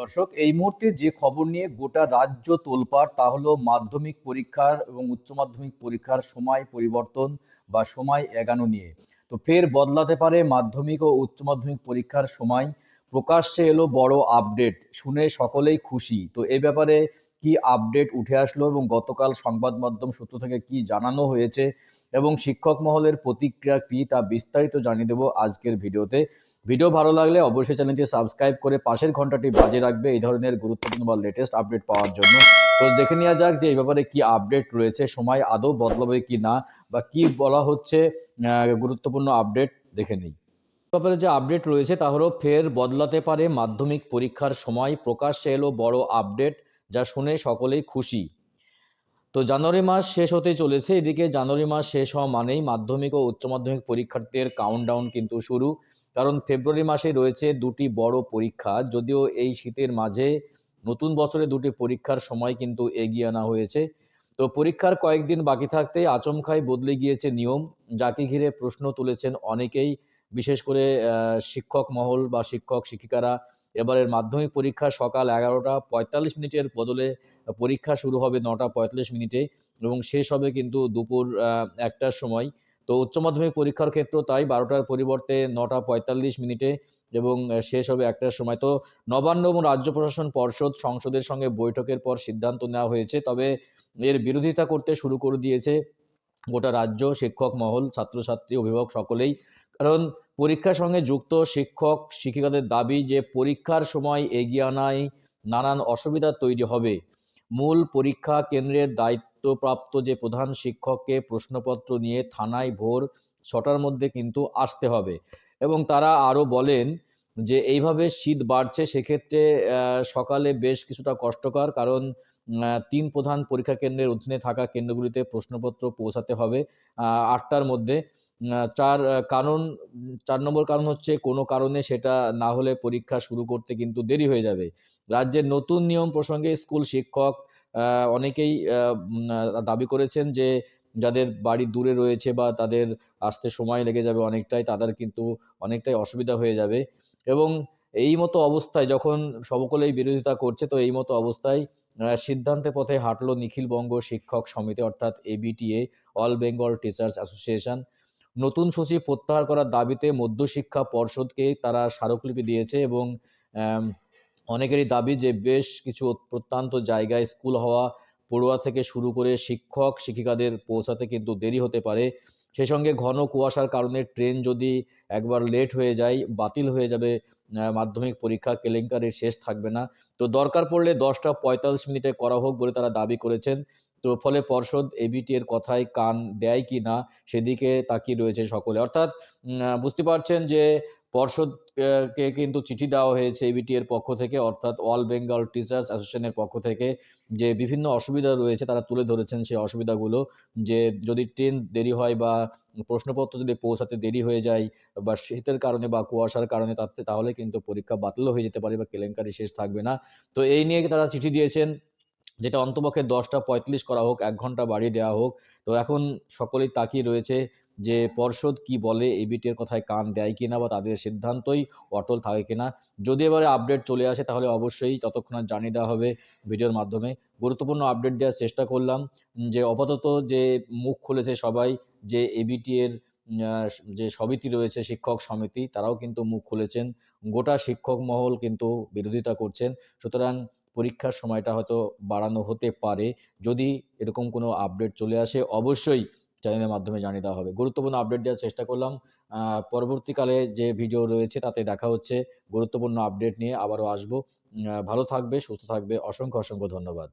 দর্শক, এই মুহূর্তে যে খবর নিয়ে গোটা রাজ্য তোলপাড়, তা হলো মাধ্যমিক পরীক্ষার এবং উচ্চ মাধ্যমিক পরীক্ষার সময় পরিবর্তন বা সময় এগানো নিয়ে। তো ফের বদলাতে পারে মাধ্যমিক ও উচ্চ মাধ্যমিক পরীক্ষার সময়। প্রকাশ্যে এলো বড় আপডেট শুনে সকলেই খুশি। তো এই ব্যাপারে কি আপডেট উঠে আসলো এবং গতকাল সংবাদ মাধ্যম সূত্র থেকে কি জানানো হয়েছে এবং শিক্ষক মহলের প্রতিক্রিয়া কি তা বিস্তারিত জানিয়ে দেবো আজকের ভিডিওতে। ভিডিও ভালো লাগলে অবশ্যই চ্যানেলটি সাবস্ক্রাইব করে পাশের ঘন্টাটি বাজে রাখবে এই ধরনের গুরুত্বপূর্ণ বা লেটেস্ট আপডেট পাওয়ার জন্য। তো দেখে নেওয়া যাক যে এই ব্যাপারে কি আপডেট রয়েছে, সময় আদৌ বদলাবে কি না বা কি বলা হচ্ছে গুরুত্বপূর্ণ আপডেট দেখে নিই। ব্যাপারে যে আপডেট রয়েছে তা হলো ফের বদলাতে পারে মাধ্যমিক পরীক্ষার সময়। প্রকাশ্যে এলো বড় আপডেট যা শুনে সকলেই খুশি। তো জানুয়ারি মাস শেষ হতে চলেছে। এদিকে জানুয়ারি মাস শেষ হওয়া মানেই মাধ্যমিক ও উচ্চ মাধ্যমিক পরীক্ষার্থীদের কাউন্টডাউন কিন্তু শুরু। কারণ ফেব্রুয়ারি মাসে রয়েছে দুটি বড় পরীক্ষা। যদিও এই শীতের মাঝে নতুন বছরে দুটি পরীক্ষার সময় কিন্তু এগিয়ে আনা হয়েছে। তো পরীক্ষার কয়েকদিন বাকি থাকতেই আচমকাই বদলে গিয়েছে নিয়ম। যাকে ঘিরে প্রশ্ন তুলেছেন অনেকেই। বিশেষ করে শিক্ষক মহল বা শিক্ষক শিক্ষিকারা এবারের মাধ্যমিক পরীক্ষা সকাল এগারোটা পঁয়তাল্লিশ মিনিটের বদলে পরীক্ষা শুরু হবে নটা পঁয়তাল্লিশ মিনিটে এবং শেষ হবে কিন্তু দুপুর একটার সময়। তো উচ্চ মাধ্যমিক পরীক্ষার ক্ষেত্রেও তাই বারোটার পরিবর্তে নটা পঁয়তাল্লিশ মিনিটে এবং শেষ হবে একটার সময়। তো নবান্ন এবং রাজ্য প্রশাসন পর্ষদ সংসদের সঙ্গে বৈঠকের পর সিদ্ধান্ত নেওয়া হয়েছে, তবে এর বিরোধিতা করতে শুরু করে দিয়েছে গোটা রাজ্য, শিক্ষক মহল, ছাত্রছাত্রী, অভিভাবক সকলেই। কারণ পরীক্ষার সঙ্গে যুক্ত শিক্ষক শিক্ষিকাদের দাবি যে পরীক্ষার সময় এগিয়ে আনায় নানান অসুবিধা তৈরি হবে। মূল পরীক্ষা কেন্দ্রের দায়িত্বপ্রাপ্ত যে প্রধান শিক্ষককে প্রশ্নপত্র নিয়ে থানায় ভোর ছটার মধ্যে কিন্তু আসতে হবে এবং তারা আরও বলেন যে এইভাবে শীত বাড়ছে সেক্ষেত্রে সকালে বেশ কিছুটা কষ্টকর কারণ তিন প্রধান পরীক্ষা কেন্দ্রের অধীনে থাকা কেন্দ্রগুলিতে প্রশ্নপত্র পৌঁছাতে হবে আটটার মধ্যে। চার কারণ, চার নম্বর কারণ হচ্ছে কোনো কারণে সেটা না হলে পরীক্ষা শুরু করতে কিন্তু দেরি হয়ে যাবে। রাজ্যের নতুন নিয়ম প্রসঙ্গে স্কুল শিক্ষক অনেকেই দাবি করেছেন যে যাদের বাড়ি দূরে রয়েছে বা তাদের আসতে সময় লেগে যাবে অনেকটাই, তাদের কিন্তু অনেকটাই অসুবিধা হয়ে যাবে। এবং এই মতো অবস্থায় যখন সকলেই বিরোধিতা করছে, তো এই মতো অবস্থায় সিদ্ধান্তের পথে হাঁটলো নিখিলবঙ্গ শিক্ষক সমিতি অর্থাৎ ABTA all Bengal teachers association নতুন সচিব প্রত্যাহার করার দাবিতে মধ্যশিক্ষা পর্ষদকে তারা স্মারকলিপি দিয়েছে এবং অনেকেরই দাবি যে বেশ কিছু প্রত্যন্ত জায়গায় স্কুল হওয়া, পড়ুয়া থেকে শুরু করে শিক্ষক, শিক্ষিকাদের পৌঁছাতে কিন্তু দেরি হতে পারে। সেই সঙ্গে ঘন কুয়াশার কারণে ট্রেন যদি একবার লেট হয়ে যায়, বাতিল হয়ে যাবে মাধ্যমিক পরীক্ষা কেলেঙ্কারির শেষ থাকবে না। তো দরকার পড়লে দশটা পঁয়তাল্লিশ মিনিটে করা হোক বলে তারা দাবি করেছেন। তো ফলে পর্ষদ এবিটি এর কথায় কান দেয় কি না সেদিকে তাকিয়ে রয়েছে সকলে। অর্থাৎ বুঝতে পারছেন যে পর্ষদ কে কিন্তু চিঠি দেওয়া হয়েছে এবিটি এর পক্ষ থেকে, অর্থাৎ অল বেঙ্গল টিচার্স অ্যাসোসিয়েশনের পক্ষ থেকে যে বিভিন্ন অসুবিধা রয়েছে তারা তুলে ধরেছেন সেই অসুবিধাগুলো যে যদি ট্রেন দেরি হয় বা প্রশ্নপত্র যদি পৌঁছাতে দেরি হয়ে যায় বা শীতের কারণে বা কুয়াশার কারণে তাতে, তাহলে কিন্তু পরীক্ষা বাতিলও হয়ে যেতে পারে বা কেলেঙ্কারি শেষ থাকবে না। তো এই নিয়ে তারা চিঠি দিয়েছেন। যেটা অন্তপক্ষে দশটা পঁয়ত্রিশ করা হোক, এক ঘণ্টা বাড়িয়ে দেওয়া হোক। তো এখন সকলেই তাকিয়ে রয়েছে যে পর্ষদ কি বলে এবিটির কথায় কান দেয় কিনা বা তাদের সিদ্ধান্তই অটল থাকে কিনা। যদি এবারে আপডেট চলে আসে তাহলে অবশ্যই ততক্ষণে জানিয়ে দেওয়া হবে ভিডিওর মাধ্যমে। গুরুত্বপূর্ণ আপডেট দেওয়ার চেষ্টা করলাম যে আপাতত যে মুখ খুলেছে সবাই, যে এবিটি এর যে সমিতি রয়েছে, শিক্ষক সমিতি, তারাও কিন্তু মুখ খুলেছেন। গোটা শিক্ষক মহল কিন্তু বিরোধিতা করছেন। সুতরাং পরীক্ষার সময়টা হয়তো বাড়ানো হতে পারে। যদি এরকম কোনো আপডেট চলে আসে, অবশ্যই চ্যানেলের মাধ্যমে জানিয়ে দেওয়া হবে। গুরুত্বপূর্ণ আপডেট দেওয়ার চেষ্টা করলাম। পরবর্তীকালে যে ভিডিও রয়েছে, তাতে দেখা হচ্ছে। গুরুত্বপূর্ণ আপডেট নিয়ে আবারও আসব। ভালো থাকবে, সুস্থ থাকবে। অসংখ্য অসংখ্য ধন্যবাদ।